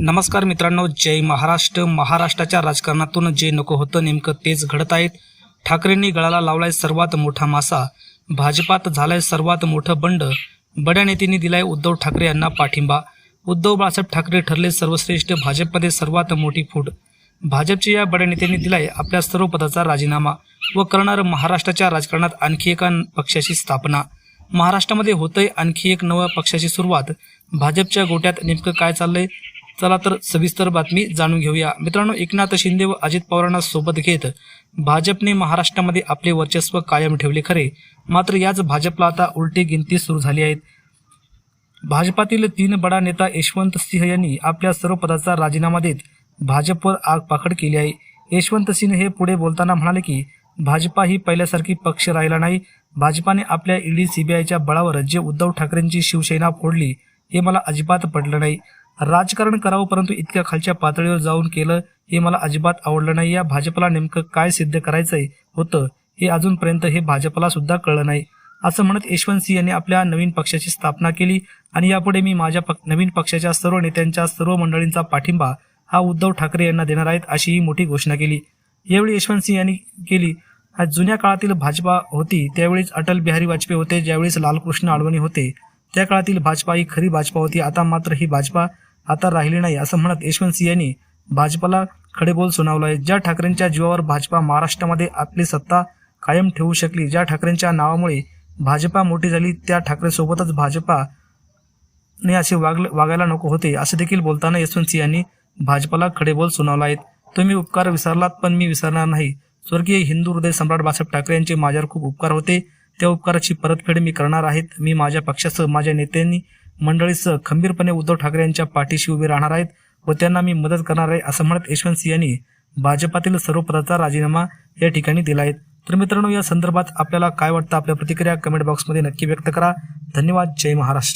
नमस्कार मित्रांनो जय महाराष्ट्र. महाराष्ट्राच्या राजकारणातून जे नको होतं नेमकं तेच घडत आहेत. ठाकरेंनी गळाला लावलाय सर्वात मोठा मासा. भाजपात झालाय सर्वात मोठं बंड. बड्या नेत्यांनी दिलाय उद्धव ठाकरे यांना पाठिंबा. उद्धव बाळासाहेब ठाकरे ठरले सर्वश्रेष्ठ भाजपमध्ये सर्वात मोठी फूट. भाजपच्या या बड्या नेत्यांनी दिलाय आपल्या सर्व पदाचा राजीनामा व करणार महाराष्ट्राच्या राजकारणात आणखी एका पक्षाची स्थापना. महाराष्ट्रामध्ये होतंय आणखी एक नव्या पक्षाची सुरुवात. भाजपच्या गोट्यात नेमकं काय चाललंय? चला तर सविस्तर बातमी जाणून घेऊया. मित्रांनो एकनाथ शिंदे व अजित पवारांना सोबत घेत भाजपने महाराष्ट्रामध्ये आपले वर्चस्व कायम ठेवले खरे. मात्र याच भाजपला आता उलटी गिनती सुरू झाली आहेत. भाजपातील तीन बडा नेता यशवंत सिंह यांनी आपल्या सर्व पदाचा राजीनामा देत भाजपवर आगपाखड केली आहे. यशवंत सिंह हे पुढे बोलताना म्हणाले की भाजपा ही पहिल्यासारखी पक्ष राहिला नाही. भाजपाने आपल्या ईडी सीबीआयच्या बळावर जे उद्धव ठाकरेंची शिवसेना फोडली हे मला अजिबात पडलं नाही. राजकारण करावं परंतु इतक्या खालच्या पातळीवर जाऊन केलं हे मला अजिबात आवडलं नाही. या भाजपला नेमकं काय सिद्ध करायचंय होतं हे अजूनपर्यंत हे भाजपला सुद्धा कळलं नाही. असं म्हणत यशवंत सिंह यांनी आपल्या नवीन पक्षाची स्थापना केली आणि यापुढे मी माझ्या पक- नवीन पक्षाच्या सर्व नेत्यांच्या सर्व मंडळींचा पाठिंबा हा उद्धव ठाकरे यांना देणार आहेत अशी ही मोठी घोषणा केली. यावेळी यशवंत सिंह यांनी केली जुन्या काळातील भाजपा होती त्यावेळीच अटल बिहारी वाजपेयी होते ज्यावेळेस लालकृष्ण आडवणी होते त्या काळातील भाजपा ही खरी भाजपा होती आता मात्र ही भाजपा आता राहिली नाही असं म्हणत यशवंत सिंह यांनी भाजपाला खडेबोल सुनावलं आहे ज्या ठाकरेंच्या जीवावर भाजपा महाराष्ट्रामध्ये आपली सत्ता कायम ठेवू शकली ज्या ठाकरेंच्या नावामुळे भाजपा मोठी झाली त्या ठाकरेसोबतच भाजपा ने असे वागले वागायला नको होते असं देखील बोलताना यशवंत सिंह यांनी भाजपाला खडेबोल सुनावला आहेत तुम्ही उपकार विसरलात पण मी विसरणार नाही. स्वर्गीय हिंदू हृदय सम्राट बाळासाहेब ठाकरे यांचे माझ्यावर खूप उपकार होते. त्या उपकाराची परतफेड मी करणार आहेत. मी माझ्या पक्षासह माझ्या नेत्यांनी मंडळीसह खंबीरपणे उद्धव ठाकरे यांच्या पाठीशी उभे राहणार आहेत व त्यांना मी मदत करणार आहे असं म्हणत यशवंत सिंह यांनी भाजपातील सर्व पदाचा राजीनामा या ठिकाणी दिला आहे. तर मित्रांनो या संदर्भात आपल्याला काय वाटतं? आपल्या प्रतिक्रिया कमेंट बॉक्समध्ये नक्की व्यक्त करा. धन्यवाद. जय महाराष्ट्र.